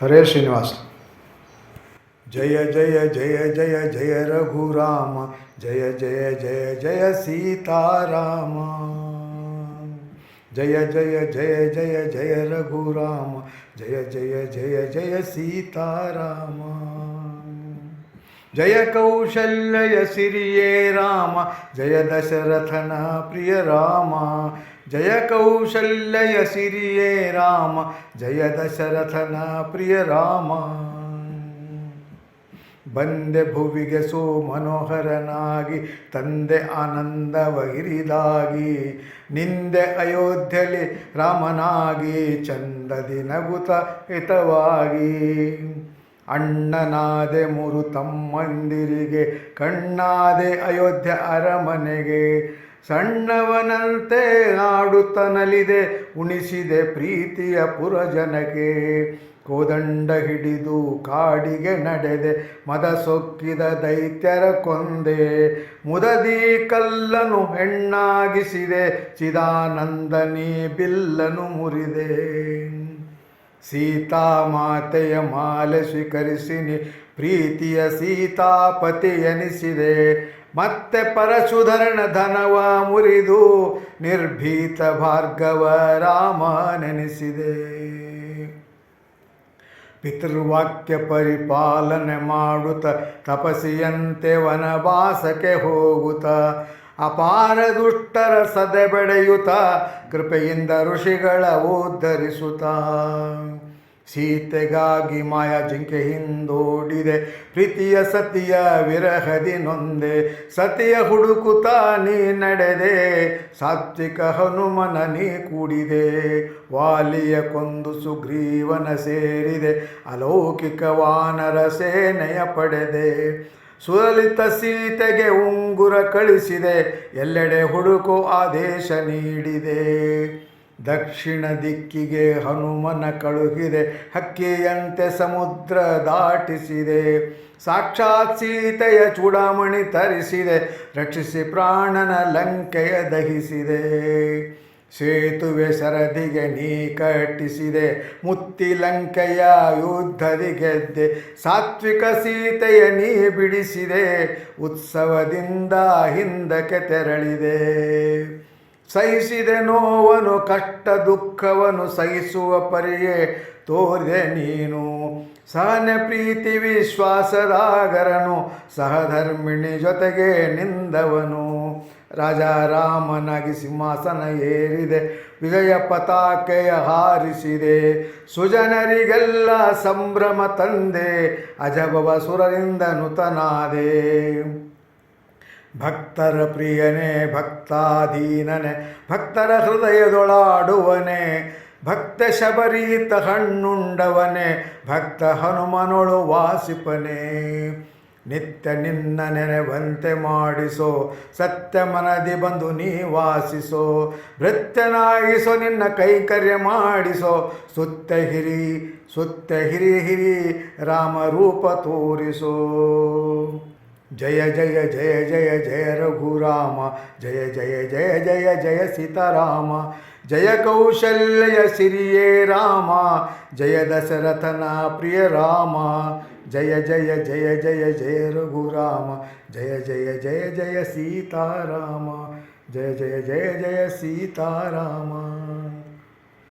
ಹರೇ ಶ್ರೀನಿವಾಸ ಜಯ ಜಯ ಜಯ ಜಯ ಜಯ ರಘುರಾಮ ಜಯ ಜಯ ಜಯ ಜಯ ಸೀತಾರಾಮ ಜಯ ಜಯ ಜಯ ಜಯ ಜಯ ರಘುರಾಮ ಜಯ ಜಯ ಜಯ ಜಯ ಸೀತಾರಾಮ ಜಯ ಕೌಶಲ್ಯ ಸಿರಿಯೇ ರಾಮ, ಜಯ ದಶರಥನ ಪ್ರಿಯ ರಾಮ. ಜಯ ಕೌಶಲ್ಯ ಸಿರಿಯೇ ರಾಮ, ಜಯ ದಶರಥನ ಪ್ರಿಯ ರಾಮ. ಬಂದೆ ಭುವಿಗೆ ಸೋ ಮನೋಹರನಾಗಿ ತಂದೆ ಆನಂದ ಹಿರಿದಾಗಿ ನಿಂದೆ ಅಯೋಧ್ಯಲಿ ರಾಮನಾಗಿ, ಚಂದದಿ ನಗುತ ಹಿತವಾಗಿ. ಅಣ್ಣನಾದೆ ಮೂರು ತಮ್ಮಂದಿರಿಗೆ, ಕಣ್ಣಾದೆ ಅಯೋಧ್ಯ ಅರಮನೆಗೆ. ಸಣ್ಣವನಂತೆ ನಾಡುತ್ತನಲಿದೆ ಉಣಿಸಿದೆ ಪ್ರೀತಿಯ ಪುರಜನಗೆ ಕೋದಂಡ ಹಿಡಿದು ಕಾಡಿಗೆ ನಡೆದೆ, ಮದ ಸೊಕ್ಕಿದ ದೈತ್ಯರ ಕೊಂದೆ. ಮುದದಿ ಕಲ್ಲನು ಹೆಣ್ಣಾಗಿಸಿದೆ, ಚಿದಾನಂದನಿ ಬಿಲ್ಲನು ಮುರಿದೆ. ಸೀತಾಮಾತೆಯ ಮಾಲೆ ಸ್ವೀಕರಿಸಿನಿ, ಪ್ರೀತಿಯ ಸೀತಾಪತಿ ಎನಿಸಿದೆ. ಮತ್ತೆ ಪರಶುಧರಣ ಧನವ ಮುರಿದು ನಿರ್ಭೀತ ಭಾರ್ಗವ ರಾಮ ನೆನೆಸಿದೆ ಪಿತೃವಾಕ್ಯ ಪರಿಪಾಲನೆ ಮಾಡುತ್ತ ತಪಸಿಯಂತೆ ವನವಾಸಕ್ಕೆ ಹೋಗುತ್ತ ಅಪಾರ ದುಷ್ಟರ ಸದೆ ಬೆಳೆಯುತ್ತ, ಕೃಪೆಯಿಂದ ಋಷಿಗಳ ಉದ್ಧರಿಸುತ್ತ. ಸೀತೆಗಾಗಿ ಮಾಯ ಜಿಂಕೆ ಹಿಂದೋಡಿದೆ, ಪ್ರೀತಿಯ ಸತಿಯ ವಿರಹದಿ ನೊಂದೆ. ಸತಿಯ ಹುಡುಕುತ್ತ ನೀ ನಡೆದೆ, ಸಾತ್ವಿಕ ಹನುಮನ ನೀ ಕೂಡಿದೆ. ವಾಲಿಯ ಕೊಂದು ಸುಗ್ರೀವನ ಸೇರಿದೆ, ಅಲೌಕಿಕ ವಾನರ ಸೇನೆಯ ಪಡೆದೆ. ಸುಲಲಿತ ಸೀತೆಗೆ ಉಂಗುರ ಕಳಿಸಿದೆ, ಎಲ್ಲೆಡೆ ಹುಡುಕು ಆದೇಶ ನೀಡಿದೆ. ದಕ್ಷಿಣ ದಿಕ್ಕಿಗೆ ಹನುಮನ ಕಳುಹಿದೆ, ಹಕ್ಕಿಯಂತೆ ಸಮುದ್ರ ದಾಟಿಸಿದೆ. ಸಾಕ್ಷಾತ್ ಸೀತೆಯ ಚೂಡಾಮಣಿ ತರಿಸಿದೆ, ರಕ್ಷಿಸಿ ಪ್ರಾಣನ ಲಂಕೆಯ ದಹಿಸಿದೆ. ಸೇತುವೆ ಸರದಿಗೆ ನೀ ಕಟ್ಟಿಸಿದೆ ಮುತ್ತಿ ಲಂಕೆಯ ಯುದ್ಧದಿ ಗೆದ್ದೆ, ಸಾತ್ವಿಕ ಸೀತೆಯ ನೀ ಬಿಡಿಸಿದೆ, ಉತ್ಸವದಿಂದ ಹಿಂದಕ್ಕೆ ತೆರಳಿದೆ. ಸಹಿಸಿದೆ ನೋವನು, ಕಷ್ಟ ದುಃಖವನ್ನು ಸಹಿಸುವ ಪರಿಯೇ, ತೋರಿದೆ ನೀನು. ಸಹನೆ ಪ್ರೀತಿ ವಿಶ್ವಾಸದಾಗರನು ಸಹಧರ್ಮಿಣಿ ಜೊತೆಗೆ ನಿಂದವನು. ರಾಜ ರಾಮನಾಗಿ ಸಿಂಹಾಸನ ಏರಿದೆ, ವಿಜಯ ಪತಾಕೆಯ ಹಾರಿಸಿದೆ. ಸುಜನರಿಗೆಲ್ಲ ಸಂಭ್ರಮ ತಂದೆ, ಅಜಬವ ಸುರರಿಂದ ನುತನಾದೆ. ಭಕ್ತರ ಪ್ರಿಯನೇ, ಭಕ್ತಾಧೀನನೆ, ಭಕ್ತರ ಹೃದಯದೊಳಾಡುವನೆ, ಭಕ್ತ ಶಬರೀತ ಹಣ್ಣುಂಡವನೆ, ಭಕ್ತ ಹನುಮನೊಳು ವಾಸಿಪನೆ. ನಿತ್ಯ ನಿನ್ನ ನೆನೆವಂತೆ ಮಾಡಿಸೋ, ಸತ್ಯ ಮನದಿ ಬಂದು ನೀ ವಾಸಿಸೋ, ಭೃತ್ಯನಾಗಿಸೋ, ನಿನ್ನ ಕೈಕರ್ಯ ಮಾಡಿಸೋ, ಸುತ್ತ ಹಿರಿ ಸುತ್ತ ಹಿರಿ ಹಿರಿ ರಾಮರೂಪ ತೋರಿಸೋ. ಜಯ ಜಯ ಜಯ ಜಯ ಜಯ ರಘುರಾಮ, ಜಯ ಜಯ ಜಯ ಜಯ ಜಯ ಸೀತಾರಾಮ ಜಯ ಕೌಶಲ್ಯ ಸಿರಿಯೇ ರಾಮ ಜಯ ದಶರಥನ ಪ್ರಿಯ ರಾಮ ಜಯ ಜಯ ಜಯ ಜಯ ಜಯ ರಘುರಾಮ ಜಯ ಜಯ ಜಯ ಜಯ ಸೀತಾರಾಮ ಜಯ ಜಯ ಜಯ ಜಯ ಸೀತಾರಾಮ